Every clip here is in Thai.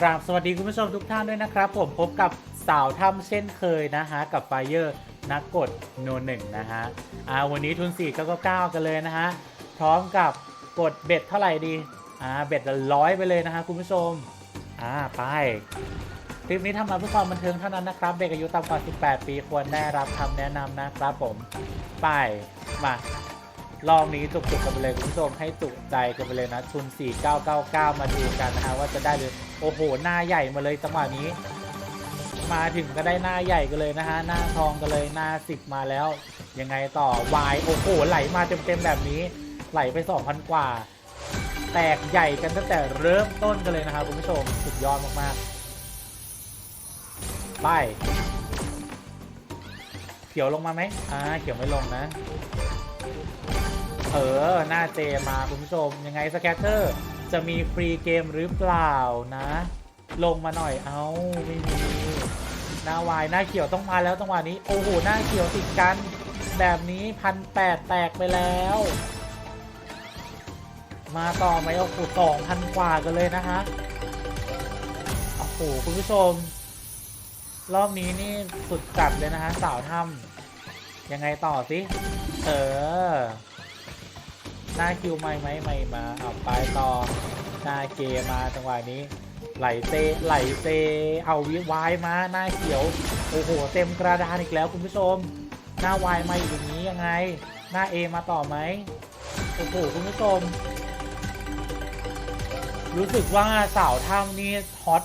กราบสวัสดีคุณผู้ชมทุกท่านด้วยนะครับ ผมพบกับสาวถ้ำเช่นเคยนะฮะ กับไฟเยอร์นักกดโนหนึ่งนะฮะอ่าวันนี้ทุน4 9 9 กันเลยนะฮะ พร้อมกับกดเบ็ดเท่าไหร่ดีอ่าเบ็ดละร้อยไปเลยนะฮะคุณผู้ชมอ่าไปคลิปนี้ทำมาเพื่อความบันเทิงเท่านั้นนะครับ เด็กอายุต่ำกว่า 18 ปีควรได้รับคำแนะนำนะครับผมไปมาลองนี้จุกๆกันไปเลยคุณผู้ชมให้จุใจกันไปเลยนะทุน 4999 มาดูกันนะฮะว่าจะได้หรือ โอ้โห หน้าใหญ่มาเลยจังหวะนี้ มาถึงก็ได้หน้าใหญ่กันเลยนะฮะ หน้าทองกันเลย หน้า10มาแล้ว ยังไงต่อวายโอ้โห ไหลมาเต็มๆแบบนี้ ไหลไป2,000กว่า แตกใหญ่กันตั้งแต่เริ่มต้นกันเลยนะครับคุณผู้ชม สุดยอดมากๆ ไปเขียวลงมาไหมอ่า เขียวไม่ลงนะ เออ หน้าเจมาคุณผู้ชม ยังไงสแกตเตอร์ จะมีฟรีเกมหรือเปล่านะ ลงมาหน่อยเอาไม่มีหน้าวายหน้าเขียวต้องมาแล้วจังหวะนี้โอ้โหหน้าเขียวติดกัน แบบนี้พันแปดแตกไปแล้ว มาต่อไหมโอ้โหสองพันกว่ากันเลยนะฮะโอ้โหคุณผู้ชม รอบนี้นี่สุดจัดเลยนะฮะสาวถ้ำยังไงต่อสิ เออ หน้าคิวไม่ไหมไม่มาเอาไปต่อหน้าเกมาจังหวะนี้ ไหลเซไหลเซเอาวิวายมาหน้าเขียวโอ้โหเต็มกระดานอีกแล้วคุณผู้ชม หน้าวายมาอยู่างนี้ยังไง หน้าเอมาต่อไหมโอ้โหคุณผู้ชม รู้สึกว่าสาวถ้ำนี่ฮอต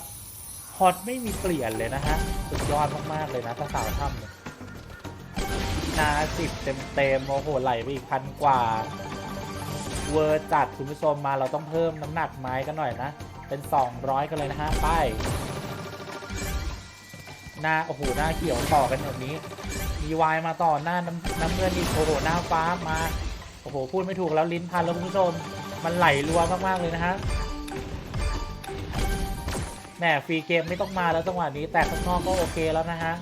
ฮอตไม่มีเปลี่ยนเลยนะฮะสุดยอดมากๆเลยนะถ้าสาวถ้ำนาสิบเต็มเต็มๆโอ้โหไหลไปอีกพันกว่า เวอร์จัดคุณผู้ชมมาเราต้องเพิ่มน้ำหนักไม้กันหน่อยนะ เป็น 200 กันเลยนะฮะไป้ายหน้าโอ้โหหน้าเขียวต่อกันแบบนี้ มีวายมาต่อหน้าน้ำน้ำเงินอีกโอ้โหหน้าฟ้ามาโอ้โหพูดไม่ถูกแล้วลิ้นพันแล้วคุณผู้ชมมันไหลรัวมากๆเลยนะฮะแหมฟรีเกมไม่ต้องมาแล้วจังหวะนี้แต่ข้างนอกก็โอเคแล้วนะฮะ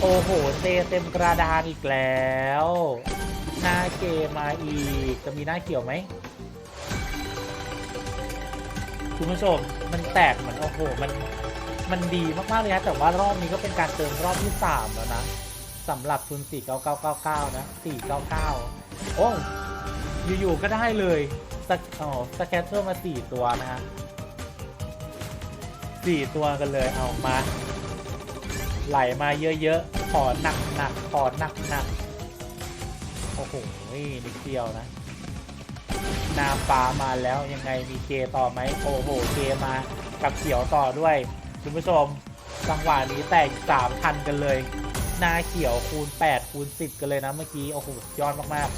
โอ้โหเตเต็มกระดานอีกแล้ว หน้าเกมาอีกจะมีหน้าเขียวไหมคุณผู้ชมมันแตกเหมือนโอ้โหมันมันดีมากๆเลยนะแต่ว่ารอบนี้ก็เป็นการเติมรอบที่ 3 แล้วนะสำหรับทุน 49999 นะ 499 โอ้อยู่ๆก็ได้เลยสกอ๋อสแกตเตอร์มา 4 ตัวนะฮะ4ตัวกันเลยเอามา ไหลมาเยอะๆขอหนักๆขอหนักๆ อ้โหนิดเดียวนะน้ำฟ้ามาแล้วยังไงมีเคต่อไหมโอ้โหเคมากับเขียวต่อด้วย คุณผู้ชมจังหวะนี้แตกสามพันกันเลยหน้าเขียวคูณ 8 คูณ 10 กันเลยนะเมื่อกี้โอ้โหยอดมาก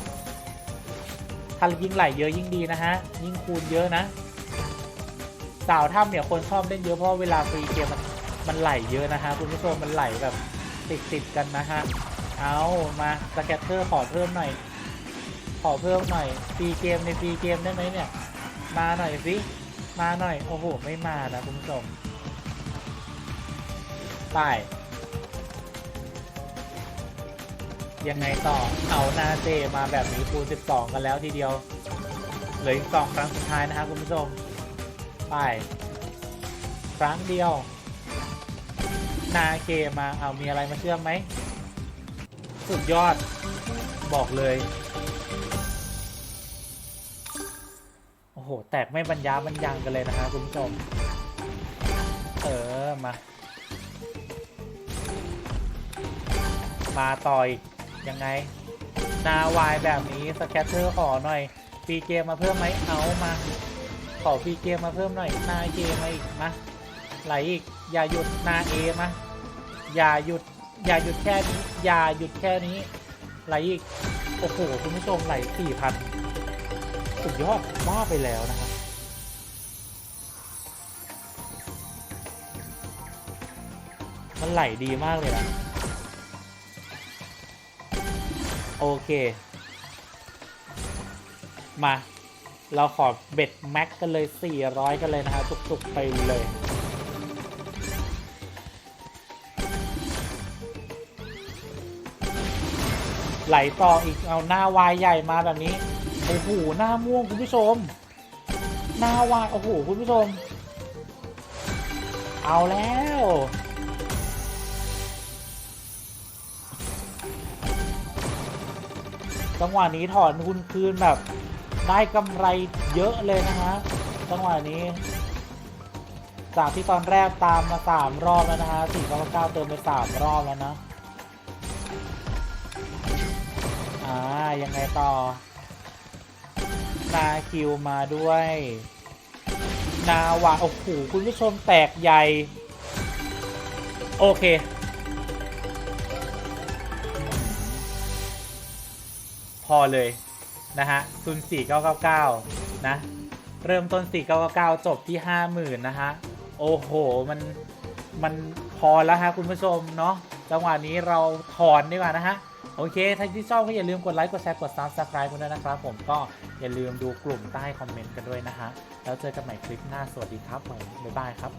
ๆถ้ายิ่งไหลเยอะยิ่งดีนะฮะ ยิ่งคูณเยอะนะ สาวถ้ำเนี่ยคนชอบเล่นเยอะเพราะเวลาฟรีเกมมันมันไหลเยอะนะฮะคุณผู้ชมมันไหลแบบติดติดๆกันนะฮะ เอามาสแกตเตอร์ขอเพิ่มหน่อย ขอเพิ่มหน่อยฟรีเกมในฟรีเกมได้ไหมเนี่ย มาหน่อยสิ มาหน่อย โอ้โห ไม่มานะคุณผู้ชมไปยังไงต่อ เอาหน้าเจมาแบบนี้คู12 กันแล้วทีเดียว เหลืออีกสองครั้งสุดท้ายนะครับคุณผู้ชม ไป ครั้งเดียว นาเกมา เอามีอะไรมาเชื่อมไหม สุดยอดบอกเลย โอ้โห แตกไม่บรรยาบรรยังกันเลยนะฮะคุณผู้ชม เออ มา มาต่อยยังไง นาวายแบบนี้สแคตเตอร์ขอหน่อยฟีเกมมาเพิ่มไหมเอามา ขอฟีเกมมาเพิ่มหน่อยนาเกมมาอีกมาไหลอีก อย่าหยุดนาเอมาอย่าหยุด อย่าหยุดแค่นี้ อย่าหยุดแค่นี้ ไหลอีก โอ้โห คุณผู้ชมไหลสี่พันสุดยอดบ้าไปแล้วนะครับ มันไหลดีมากเลยนะ โอเค มา เราขอเบ็ดแม็กกันเลย 400 กันเลยนะฮะตุกๆ ไปเลย ไหลต่ออีกเอาหน้าวายใหญ่มาแบบนี้โอ้โหหน้าม่วงคุณผู้ชม หน้าวายโอ้โหคุณผู้ชม เอาแล้วจังหวะนี้ถอนทุนคืนแบบได้กำไรเยอะเลยนะฮะจังหวะนี้ จากที่ตอนแรกตามมาสามรอบแล้วนะฮะสี่เก้าเก้าเติมไปสามรอบแล้วนะ ยังไงต่อนาคิวมาด้วย นาวะโอ้โหคุณผู้ชมแตกใหญ่ โอเค พอเลย นะฮะทุน4999 นะ เริ่มต้น 4999 จบที่ 50,000 นะฮะ โอ้โห มัน มันพอแล้วฮะคุณผู้ชม เนาะจังหวะนี้เราถอนดีกว่านะฮะ โอเคถ้าที่ชอบก็อย่าลืมกดไลค์ กดแชร์ กดซับสไคร b e กันด้วยนะครับ ผมก็อย่าลืมดูกลุ่มใต้คอมเมนต์กันด้วยนะฮะ แล้วเจอกันใหม่คลิปหน้า สวัสดีครับผมบ๊ายบายครับ